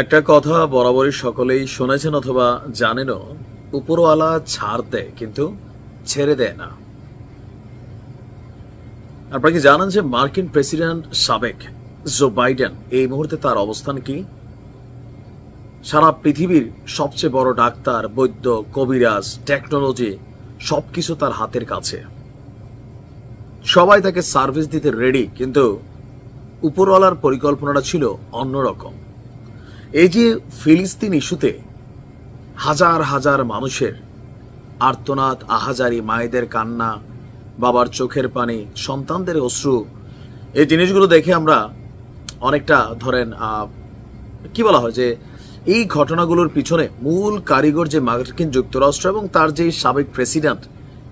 একটা কথা বরাবরই সকলেই শুনেছেন অথবা জানেনও, উপরওয়ালা ছাড় দেয় কিন্তু ছেড়ে দেয় না। আপনারা কি জানেন যে মার্কিন প্রেসিডেন্ট সাবেক জো বাইডেন এই মুহূর্তে তার অবস্থান কি? সারা পৃথিবীর সবচেয়ে বড় ডাক্তার, বৈদ্য, কবিরাজ টেকনোলজি সবকিছু তার হাতের কাছে। সবাই তাকে সার্ভিস দিতে রেডি কিন্তু উপরওয়ালার পরিকল্পনাটা ছিল অন্যরকম। এই যে ফিলিস্তিন ইস্যুতে হাজার হাজার মানুষের আর্তনাদ, আহাজারি, মায়েদের কান্না, বাবার চোখের পানি, সন্তানদের অশ্রু, এই জিনিসগুলো দেখে আমরা অনেকটা ধরেন কি বলা হয় যে এই ঘটনাগুলোর পিছনে মূল কারিগর যে মার্কিন যুক্তরাষ্ট্র এবং তার যে সাবেক প্রেসিডেন্ট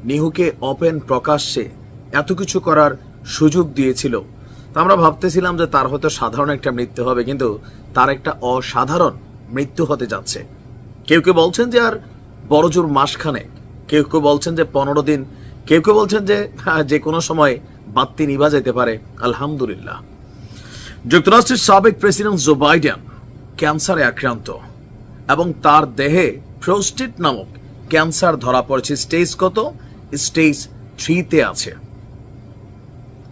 নিহুকে ওপেন প্রকাশ্যে এত কিছু করার সুযোগ দিয়েছিল। তা আমরা ভাবতেছিলাম যে তার হয়তো সাধারণ একটা মৃত্যু হবে কিন্তু তার একটা অসাধারণ মৃত্যু হতে যাচ্ছে। কেউ কেউ বলছেন যে আর বড় জোর মাসখানেক। কেউ কেউ বলছেন যে পনেরো দিন। কেউ কেউ বলছেন যে হ্যাঁ, যে কোনো সময় বাত্তি নিভা যেতে পারে। আলহামদুলিল্লাহ। যুক্তরাষ্ট্রের সাবেক প্রেসিডেন্ট জো বাইডেন ক্যান্সারে আক্রান্ত এবং তার দেহে প্রোস্টেট নামক ক্যান্সার ধরা পড়েছে। স্টেজ কত? স্টেজ থ্রিতে আছে।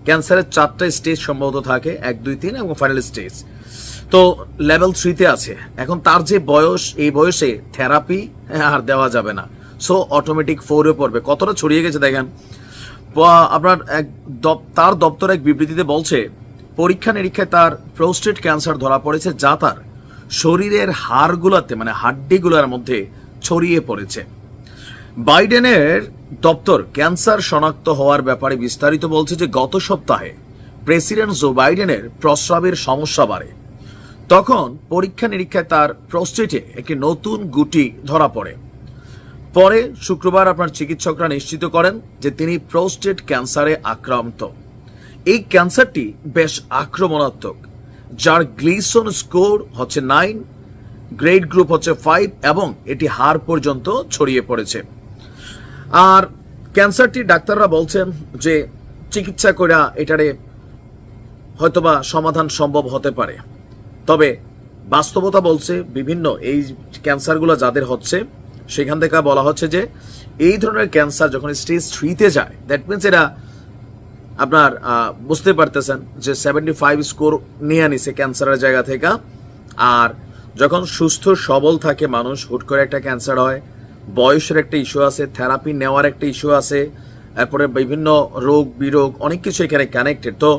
ক্যান্সারের চারটা স্টেজ সম্ভবত থাকে, এক, দুই, তিন এবং ফাইনাল স্টেজ তো লেভেল থ্রিতে আছে। এখন তার যে বয়স, এই বয়সে থেরাপি আর দেওয়া যাবে না। সো অটোমেটিক ফোরে পড়বে। কতটা ছড়িয়ে গেছে দেখেন? আপনার এক তার দপ্তর এক বিবৃতিতে বলছে, পরীক্ষা নিরীক্ষায় তার প্রোস্টেট ক্যান্সার ধরা পড়েছে, যা তার শরীরের হাড়গুলোতে মানে হাড্ডিগুলোর মধ্যে ছড়িয়ে পড়েছে। বাইডেনের দপ্তর ক্যান্সার শনাক্ত হওয়ার ব্যাপারে বিস্তারিত বলছে যে গত সপ্তাহে প্রেসিডেন্ট জো বাইডেনের প্রস্রাবের সমস্যা বাড়ে। তখন পরীক্ষা নিরীক্ষায় তার প্রস্টেটে একটি নতুন গুটি ধরা পড়ে। পরে শুক্রবার আপনার চিকিৎসকরা নিশ্চিত করেন যে তিনি প্রোস্টেট ক্যান্সারে আক্রান্ত। এই ক্যান্সারটি বেশ আক্রমণাত্মক। যার গ্লিসন স্কোর হচ্ছে নাইন, গ্রেড গ্রুপ হচ্ছে ফাইভ এবং এটি হার পর্যন্ত ছড়িয়ে পড়েছে। আর ক্যান্সারটি ডাক্তাররা বলছেন যে চিকিৎসা করা এটারে হয়তোবা সমাধান সম্ভব হতে পারে। তবে বাস্তবতা বলছে বিভিন্ন এই ক্যান্সারগুলো যাদের হচ্ছে, সেখান থেকে বলা হচ্ছে যে এই ধরনের ক্যান্সার যখন স্টেজ থ্রিতে যায় দ্যাট মিনস এরা আপনার বুঝতে পারতেছেন যে সেভেন্টি ফাইভ স্কোর নিয়ে আনিছে ক্যান্সারের জায়গা থেকে। আর যখন সুস্থ সবল থাকে মানুষ, হুট করে একটা ক্যান্সার হয় বয়সের একটা ইস্যু আছে থেরাপি নেওয়ার একটা ইস্যু আছে তারপরে বিভিন্ন রোগ বিরোগ, অনেক কিছু এখানে কানেক্টেড তো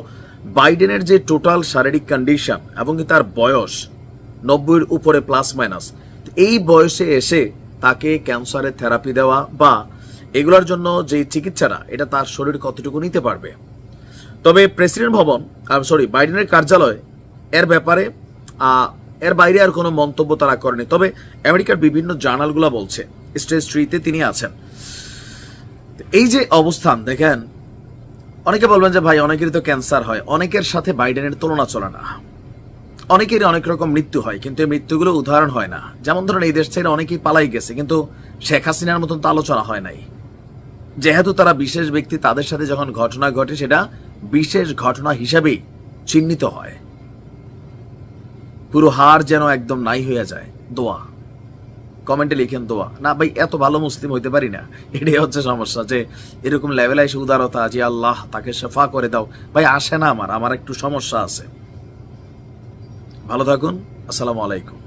বাইডেনের যে টোটাল শারীরিক কন্ডিশন এবং তার বয়স, নব্বইয়ের উপরে প্লাস মাইনাস এই বয়সে এসে তাকে ক্যান্সারের থেরাপি দেওয়া বা এগুলোর জন্য যে চিকিৎসাটা, এটা তার শরীর কতটুকু নিতে পারবে? তবে প্রেসিডেন্ট ভবন সরি বাইডেনের কার্যালয়, এর ব্যাপারে এর বাইরে আর কোনো মন্তব্য তারা করেনি। তবে আমেরিকার বিভিন্ন জার্নালগুলো বলছে, স্টেজ থ্রিতে তিনি আছেন। এই যে অবস্থান, দেখেন, অনেকে বলবেন যে ভাই, অনেকেরই তো ক্যান্সার হয়, অনেকের সাথে বাইডেনের তুলনা চলে না। অনেকেরই অনেক রকম মৃত্যু হয়, কিন্তু এই মৃত্যুগুলো উদাহরণ হয় না। যেমন ধরেন, এই দেশ ছেড়ে অনেকেই পালাই গেছে, কিন্তু শেখ হাসিনার মতন তো আলোচনা হয় নাই। যেহেতু তারা বিশেষ ব্যক্তি তাদের সাথে যখন ঘটনা ঘটে, সেটা বিশেষ ঘটনা হিসেবেই চিহ্নিত হয়। পুরো হার যেন একদম নাই হয়ে যায়। দোয়া। কমেন্টে লিখেন দোয়া। না ভাই, এত ভালো মুসলিম হইতে পারি না। এটাই হচ্ছে সমস্যা যে এরকম লেভেলে এসে উদারতা যে আল্লাহ তাকে সেফা করে দাও। ভাই, আসে না আমার আমার একটু সমস্যা আছে। ভালো থাকুন, আসসালামু আলাইকুম।